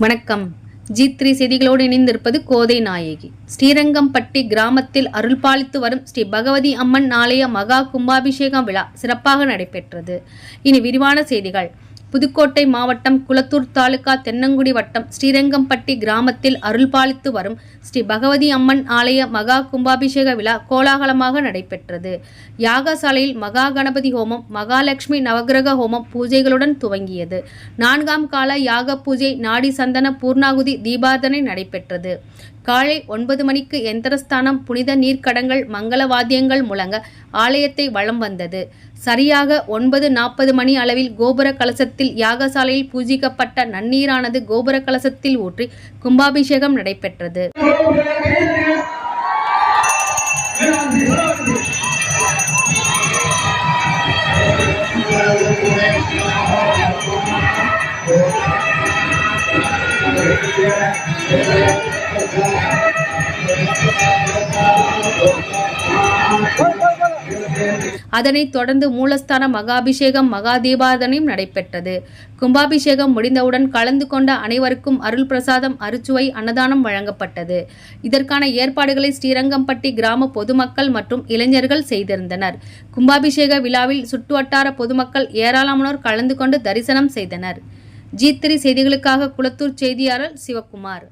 வணக்கம். G three செய்திகளோடு இணைந்திருப்பது கோதை நாயகி. ஸ்ரீரங்கம்பட்டி கிராமத்தில் அருள்பாலித்து வரும் ஸ்ரீ பகவதி அம்மன் ஆலய மகா கும்பாபிஷேகம் விழா சிறப்பாக நடைபெற்றது. இனி விரிவான செய்திகள். புதுக்கோட்டை மாவட்டம் குளத்தூர் தாலுகா தென்னங்குடி வட்டம் ஸ்ரீரங்கம்பட்டி கிராமத்தில் அருள்பாலித்து வரும் ஸ்ரீ பகவதி அம்மன் ஆலய மகா கும்பாபிஷேக விழா கோலாகலமாக நடைபெற்றது. யாகசாலையில் மகா கணபதி ஹோமம் மகாலட்சுமி நவகிரக ஹோமம் பூஜைகளுடன் துவங்கியது. நான்காம் கால யாக பூஜை நாடி சந்தன பூர்ணாகுதி தீபார்த்தனை நடைபெற்றது. காலை ஒன்பது மணிக்கு எந்திரஸ்தானம் புனித நீர்க்கடங்கள் மங்கள வாத்தியங்கள் முழங்க ஆலயத்தை வலம் வந்தது. சரியாக ஒன்பது நாற்பது மணி அளவில் கோபுர கலசத்தில் யாகசாலையில் பூஜிக்கப்பட்ட நன்னீரானது கோபுர கலசத்தில் ஊற்றி கும்பாபிஷேகம் நடைபெற்றது. அதனைத் தொடர்ந்து மூலஸ்தான மகாபிஷேகம் மகா மகாதீபாதனையும் நடைபெற்றது. கும்பாபிஷேகம் முடிந்தவுடன் கலந்து கொண்ட அனைவருக்கும் அருள் பிரசாதம் அருச்சுவை அன்னதானம் வழங்கப்பட்டது. இதற்கான ஏற்பாடுகளை ஸ்ரீரங்கம்பட்டி கிராம பொதுமக்கள் மற்றும் இளைஞர்கள் செய்திருந்தனர். கும்பாபிஷேக விழாவில் சுற்றுவட்டார பொதுமக்கள் ஏராளமானோர் கலந்து கொண்டு தரிசனம் செய்தனர். ஜி த்ரீ செய்திகளுக்காக குளத்தூர் செய்தியாளர் சிவக்குமார்